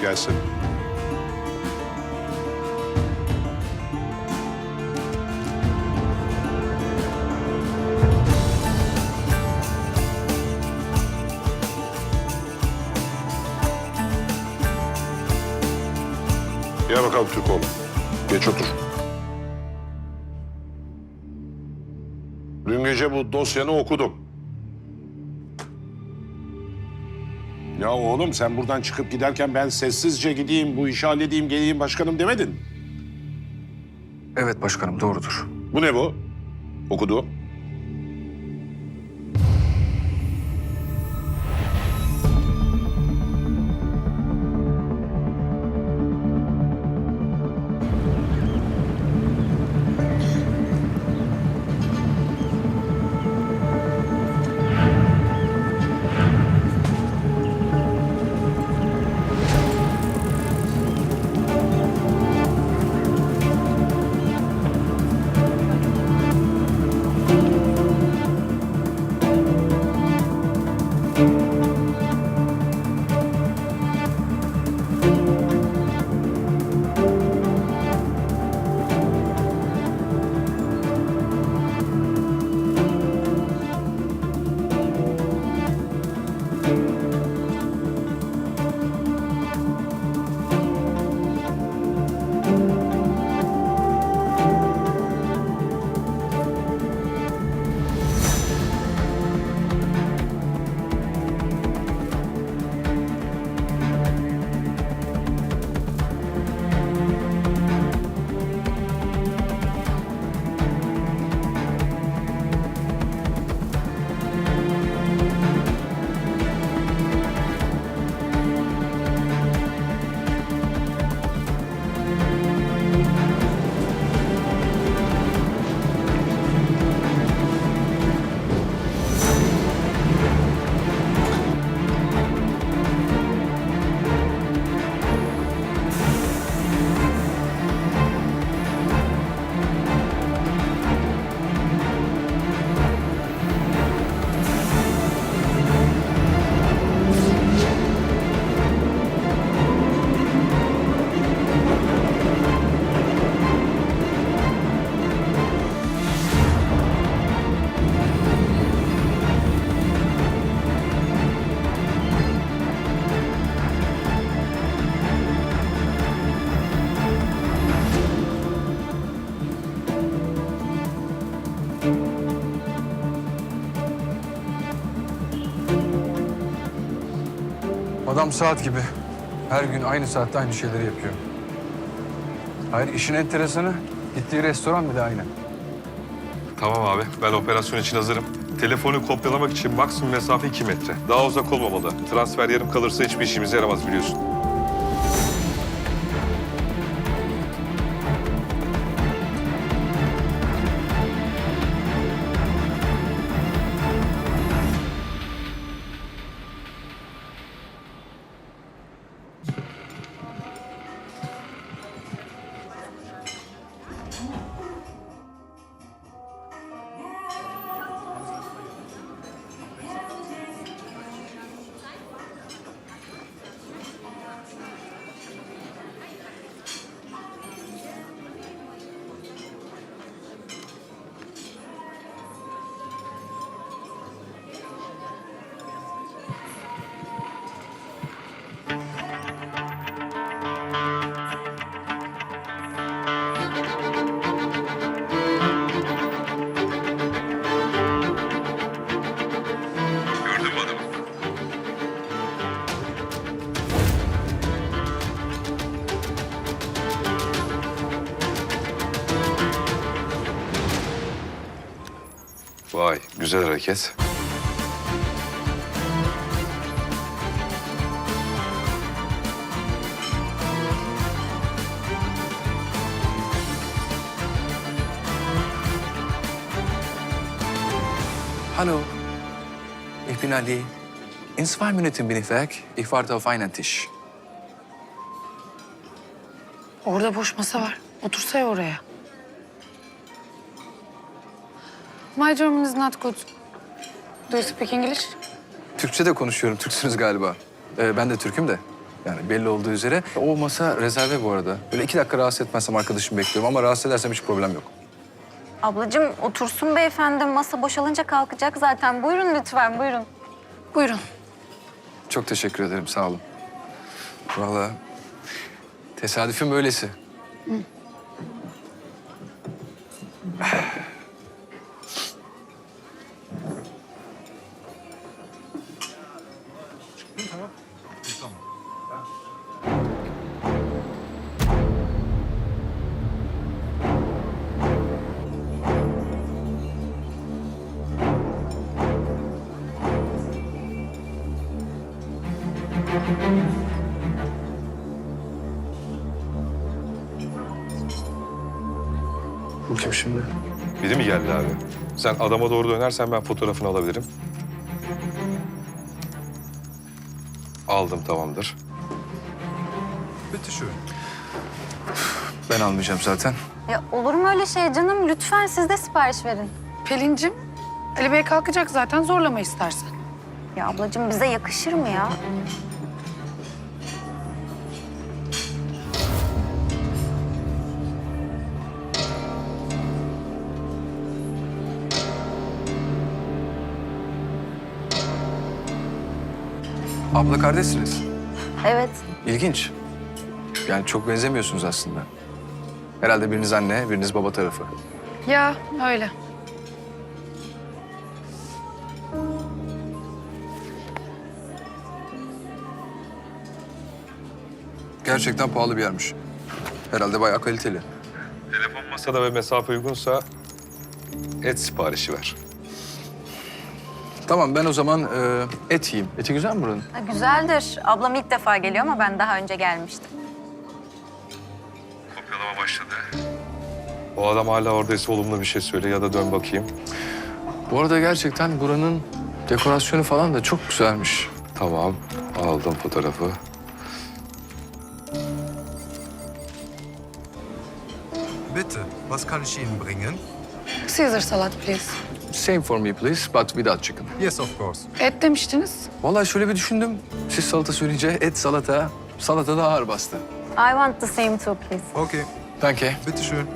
gelsin. Gel bakalım Türkoğlu. Geç otur. Dün gece bu dosyanı okudum. Ya oğlum sen buradan çıkıp giderken ben sessizce gideyim, bu işi halledeyim, geleyim başkanım demedin. Evet başkanım doğrudur. Bu ne bu? Okudu. Adam saat gibi. Her gün aynı saatte aynı şeyleri yapıyor. Hayır işin enteresanı gittiği restoran bile aynı. Tamam abi, ben operasyon için hazırım. Telefonu kopyalamak için maksimum mesafe 2 metre. Daha uzak olmamalı. Transfer yarım kalırsa hiçbir işimize yaramaz biliyorsun. Vay, güzel hareket. Hallo, ich bin Ali. In zwei Minuten bin ich weg. Ich warte auf einen Tisch. Orada boş masa var. Otursaya oraya. My German is not good. Do you speak English? Türkçe de konuşuyorum. Türksünüz galiba. Ee, ben de Türk'üm de. Yani belli olduğu üzere. O masa rezerve bu arada. Böyle iki dakika rahatsız etmezsem arkadaşımı bekliyorum ama rahatsız edersem hiç problem yok. Ablacığım otursun beyefendi. Masa boşalınca kalkacak zaten. Buyurun lütfen buyurun. Buyurun. Çok teşekkür ederim, sağ olun. Vallahi tesadüfün böylesi. Bu kim şimdi? Biri mi geldi abi? Sen adama doğru dönersen ben fotoğrafını alabilirim. Aldım tamamdır. Ben almayacağım zaten. Ya olur mu öyle şey canım? Lütfen siz de sipariş verin. Pelin'cim, Ali Bey kalkacak zaten zorlama istersen. Ya ablacığım bize yakışır mı ya? Abla kardeşsiniz. Evet. İlginç. Yani çok benzemiyorsunuz aslında. Herhalde biriniz anne, biriniz baba tarafı. Ya öyle. Gerçekten pahalı bir yermiş. Herhalde bayağı kaliteli. Telefon masada ve mesafe uygunsa et siparişi ver. Tamam ben o zaman e, et yiyeyim. Eti güzel mi buranın? Ha, güzeldir. Ablam ilk defa geliyor ama ben daha önce gelmiştim. Kopyalama başladı. O adam hala oradaysa olumlu bir şey söyle ya da dön bakayım. Bu arada gerçekten buranın dekorasyonu falan da çok güzelmiş. Tamam, aldım fotoğrafı. Bitte, was kann ich Ihnen bringen? Caesar salat please. Same for me please, but without chicken. Yes, of course. Et demiştiniz. Vallahi şöyle bir düşündüm. Siz salata söyleyince et salata, salata da ağır bastı. I want the same too please. Okay, Thank you. bitte schön.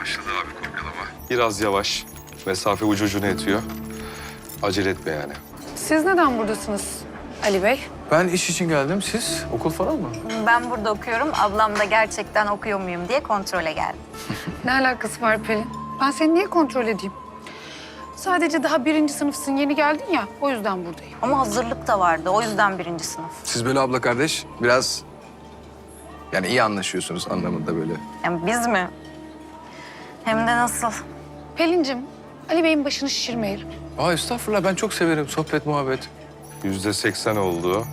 Başladı abi kopyalama. Biraz yavaş. Mesafe ucu ucuna yetiyor. Acele etme yani. Siz neden buradasınız Ali Bey? Ben iş için geldim. Siz okul falan mı? Ben burada okuyorum. Ablam da gerçekten okuyor muyum diye kontrole geldi. Ne alakası var Pelin? Ben seni niye kontrol edeyim? Sadece daha birinci sınıfsın, yeni geldin ya. O yüzden buradayım. Ama hazırlık da vardı. O yüzden birinci sınıf. Siz böyle abla kardeş biraz yani iyi anlaşıyorsunuz anlamında böyle. Yani biz mi? Hem de nasıl? Pelin'cim, Ali Bey'in başını şişirmeyelim. Aa estağfurullah ben çok severim sohbet muhabbet. Yüzde seksen oldu.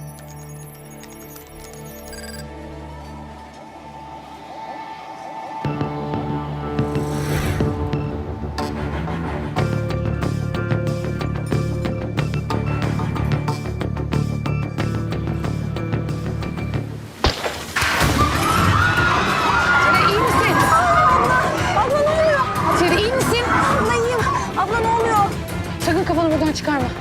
干看吧。